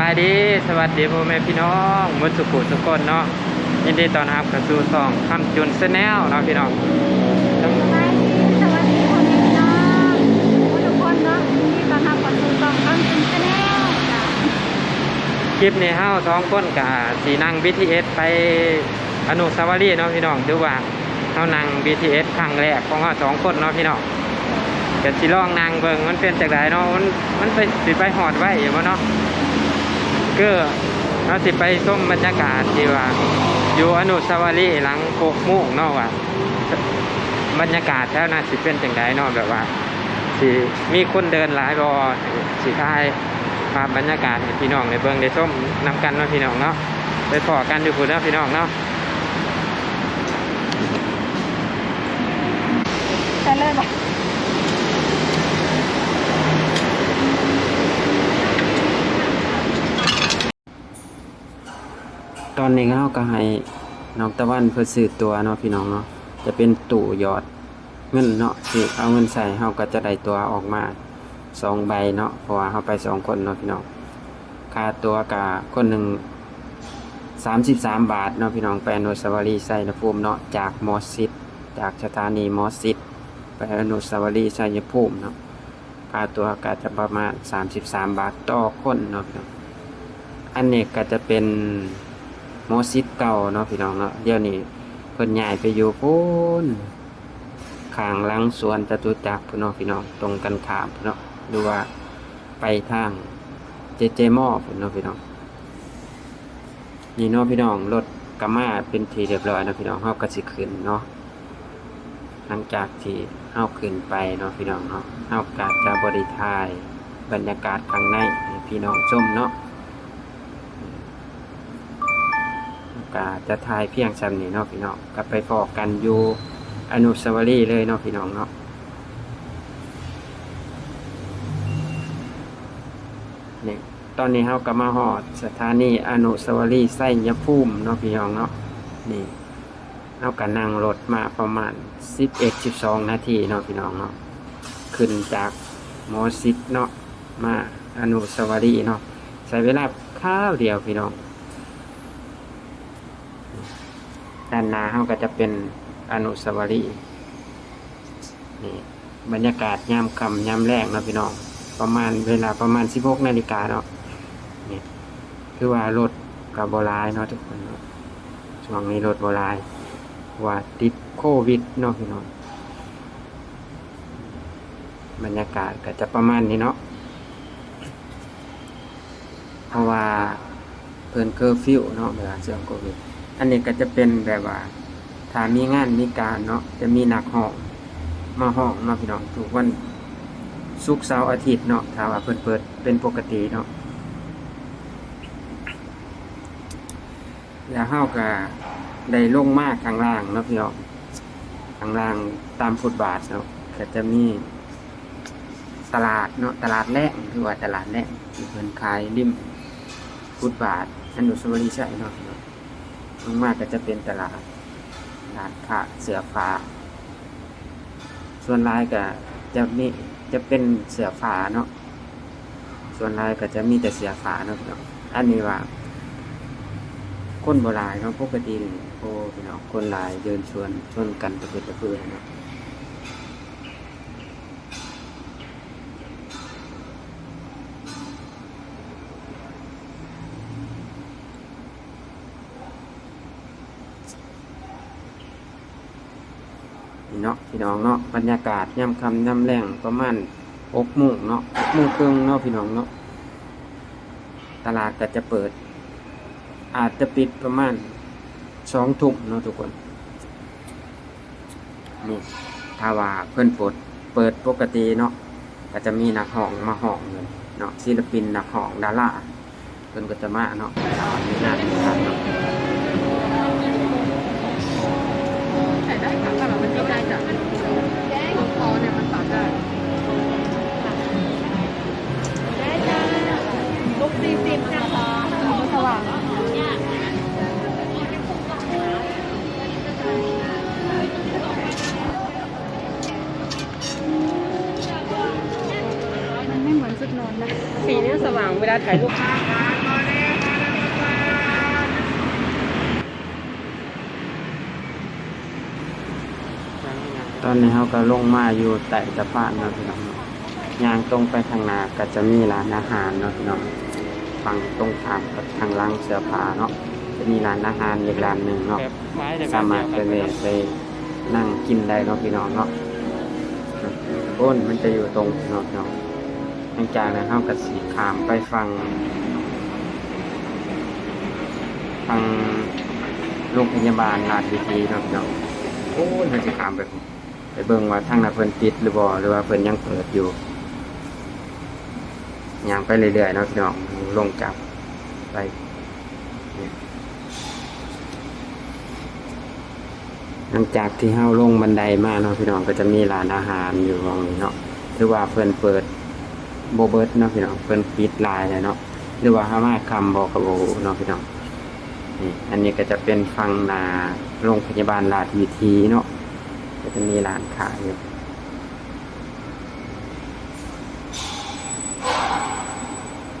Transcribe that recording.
สบายดีสวัสดีพ่อแม่พี่น้องมุสุขุสุกคนเนาะยินดีต้อนรับเข้าสู่ช่องคำจุนแนลเนาะพี่น้องสวัสดีสวัสดีพ่อแม่พี่น้องทุกคนเนาะที่ตอนทำก่อนดูต้องต้องกินกันแล้วคลิปนี้เฮาท้องคนกับสีนั่ง BTS ไปอนุสาวรีย์เนาะพี่น้องถือว่าเฮานั่ง BTS ครั้งแรกของเฮาสองคนเนาะพี่น้องก็สิลองนั่งเบิ่งมันเป็นจังไดเนาะมันมันไปสิไปหอดไว้อยู่บ่เนาะ ก็เฮาสิไปชมบรรยากาศที่ว่า อยู่อนุสาวรีย์หลังโคกมุกนาะว่าบรรยากาศแถวนั้นสิเป็นจังไดนาะแบบว่าสิมีคนเดินหลายบ่สิทายภาพบรรยากาศให้พี่น้องในเบิ่งได้มนำกันเนาะพี่น้องเนาะไปพอกันอยู่พุ่นเนาะพี่น้องเนาะใช่เลยป่ ตอนนี้เฮาก็ให้น้องตะวันเพิ่นซื้อตัวเนาะพี่น้องเนาะจะเป็นตู้หยอดเงินเนาะสิเอาเงินใส่เฮาก็จะได้ตัวออกมาสองใบเนาะเพราะว่าเฮาไปสองคนเนาะพี่น้องค่าตัวก็คนหนึ่ง33บสามบาทเนาะพี่น้องไปอนุสาวรีย์ไซยภูมิเนาะจากมอสิตจากสถานีมอสิตไปอนุสาวรีย์ไซยภูมิเนาะค่าตัวก็จะประมาณ33บาทต่อคนเนาะพี่น้องอันนี้ก็จะเป็น โมซิดเก่าเนาะพี่น้องเนาะเดี๋ยวนี้เพิ่นย้ายไปอยู่พูนข้างหลังสวนจตุจักรพุ่นเนาะพี่น้องตรงกันข้ามพุ่นเนาะหรือว่าไปทางเจเจมอพุ่นเนาะพี่น้องนี่เนาะพี่น้องรถกามาเป็นทีเรียบร้อยนะพี่น้องเฮาก็สิขึ้นเนาะหลังจากที่เฮาขึ้นไปเนาะพี่น้องเนาะเฮาก็จะบริทายบรรยากาศข้างในพี่น้องชมเนาะ ก็จะทายเพียงซ้ำนี่เนาะพี่น้องก็ไปพอกันอยู่อนุสาวรีย์เลยเนาะพี่น้องเนาะนี่ตอนนี้เราก็มาหอดสถานีอนุสาวรีย์ไส้ยภูมิเนาะพี่น้องเนาะนี่เราก็นั่งรถมาประมาณ 11-12 นาทีเนาะพี่น้องเนาะขึ้นจากมอสิดเนาะมาอนุสาวรีย์เนาะใช้เวลาข้าวเดียวพี่น้อง ด้านหน้าเขาก็จะเป็นอนุสาวรีย์นี่บรรยากาศยามค่ำยามแรกเนาะพี่น้อง ประมาณเวลาประมาณ 16นาฬิกาเนาะนี่คือว่ารถกับโบรายเนาะทุกคนเนาะช่วงนี้รถโบรายว่าติดโควิดเนาะพี่น้องบรรยากาศก็จะประมาณนี้เนาะเพราะว่าเพิ่นเคอร์ฟิวเนาะเวลาช่วงโควิด อันนี้ก็จะเป็นแบบว่าถ้ามีงานมีการเนาะจะมีหนักห้องมาห้องเนาะพี่น้องทุกวันศุกร์เสาร์อาทิตย์เนาะถ้าว่าเพิ่นเปิดเป็นปกติเนาะแล้วเฮาก็ได้ลงมากข้างล่างเนาะพี่น้องข้างล่างตามฟุตบาทเนาะก็จะมีตลาดเนาะตลาดแรกคือว่าตลาดแรกที่เพิ่นขายริมฟุตบาทอนุสาวรีย์ใช่เนาะพี่น้อง มากก็จะเป็นตลาดร้านค้าเสือฟ้า ส่วนลายก็จะมีจะเป็นเสือฟ้าเนาะส่วนลายก็จะมีแต่เสือฟ้าเนาะพี่น้องอันนี้ว่า คนโบราณเนาะปกตินโอ้พี่น้องคนลายเดินชวนชวนกันตะเพื่อตะพื้นเนาะ เนาะพี่น้องเนาะบรรยากาศย่ำคำย่ำแรงประมาณหกโมงเนาะหกโมงครึ่องเนาะพี่น้องเนาะตลาดก็จะเปิด อาจจะปิดประมาณสองทุ่มเนาะทุกคนนี่ถ้าว่าเพื่อนปดเปิดปกติเนาะก็จะมีนักห้องมาห้องเลยเนาะศิลปินนักห้องดาราเพื่อนก็จะมาเนาะถ้าว่ามีงานมีการเนาะใส่ได้ค่ะถ้าแบบมันไม่ได้จ้ะคอเนี่ยมันตัดได้ได้จ้าลู สีนี้สว่างเวลาถ่ายรูป ตอนนี้เราก็ลงมาอยู่ใต้สะพานเนาะพี่น้องย่างตรงไปข้างหน้าก็จะมีร้านอาหารเนาะพี่น้องฝั่งตรงข้ามกับทางหล่างเสื้อผ้าเนาะจะมีร้านอาหารอีกร้านหนึ่งเนาะสามารถไปเวะไปนั่งกินได้เนาะพี่น้องเนาะโอ้นมันจะอยู่ตรงเนาะพี่น้องหลังจากนั้นเราก็สีขามไปฟังฟังโรงพยาบาลราชวิถีเนาะพี่น้องโอ้ยมันจะขามไปพุ่นไป เบิ่งว่าทางนั้นเพิ่นปิดหรือบ่หรือว่าเพิ่นยังเปิดอยู่ย่างไปเรื่อยๆเนาะพี่น้องลงจากไปหลังจากที่เฮาลงบันไดมาเนาะพี่น้องก็จะมีร้านอาหารอยู่ตรงนี้เนาะถือว่าเพิ่นเปิดโบเบิร์ตเนาะพี่น้องเพิ่นปิดลายเลยเนาะหรือว่าฮามาคำบอกกับโบเนาะพี่น้องนี่อันนี้ก็จะเป็นฟังนาโรงพยาบาลราชวิถีเนาะ ก็จะมีร้านขายอยู่